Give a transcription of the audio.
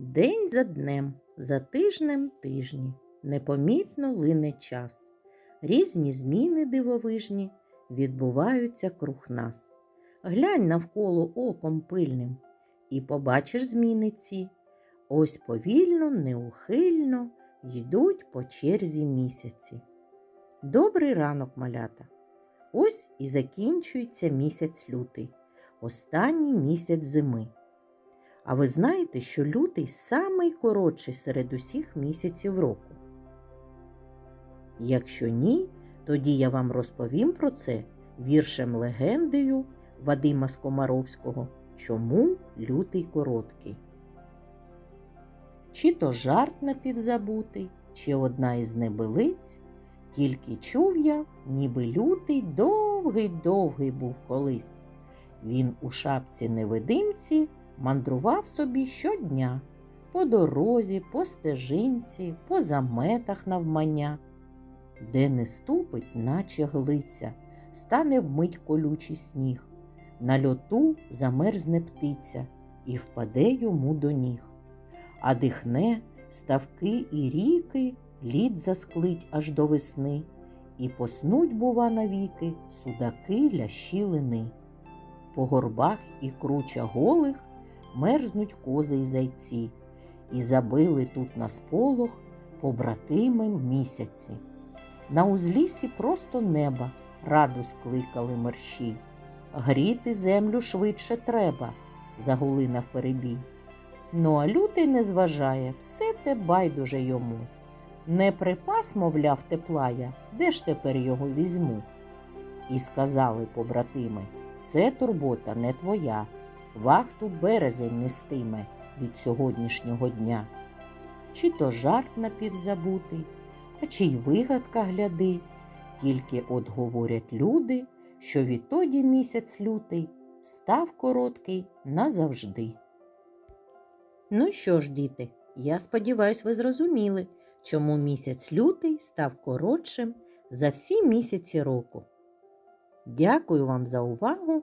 День за днем, за тижнем тижні, непомітно лине час. Різні зміни дивовижні відбуваються круг нас. Глянь навколо оком пильним, і побачиш зміни ці. Ось повільно, неухильно йдуть по черзі місяці. Добрий ранок, малята! Ось і закінчується місяць лютий, останній місяць зими. А ви знаєте, що лютий самий коротший серед усіх місяців року? Якщо ні, тоді я вам розповім про це віршем легендею Вадима Скомаровського Чому лютий короткий? Чи то жарт напівзабутий, чи одна із небилиць, тільки чув я, ніби лютий довгий-довгий був колись. Він у шапці невидимці мандрував собі щодня. По дорозі, по стежинці, по заметах навмання, де не ступить, наче глиця, стане вмить колючий сніг, на льоту замерзне птиця і впаде йому до ніг, а дихне ставки і ріки, лід засклить аж до весни, і поснуть, бува, навіки судаки лящі лини. По горбах і круча голих мерзнуть кози й зайці, і забили тут на сполох побратими місяці. На узлісі просто неба раду скликали мерщій. Гріти землю швидше треба, загули навперебій. Ну а лютий не зважає, все те байдуже йому. Не припас, мовляв, тепла я, де ж тепер його візьму? І сказали побратими, це турбота не твоя, вахту березень нестиме від сьогоднішнього дня. Чи то жарт напівзабутий, а чи й вигадка гляди, тільки от говорять люди, що відтоді місяць лютий став короткий назавжди. Ну що ж, діти, я сподіваюсь, ви зрозуміли, чому місяць лютий став коротшим за всі місяці року. Дякую вам за увагу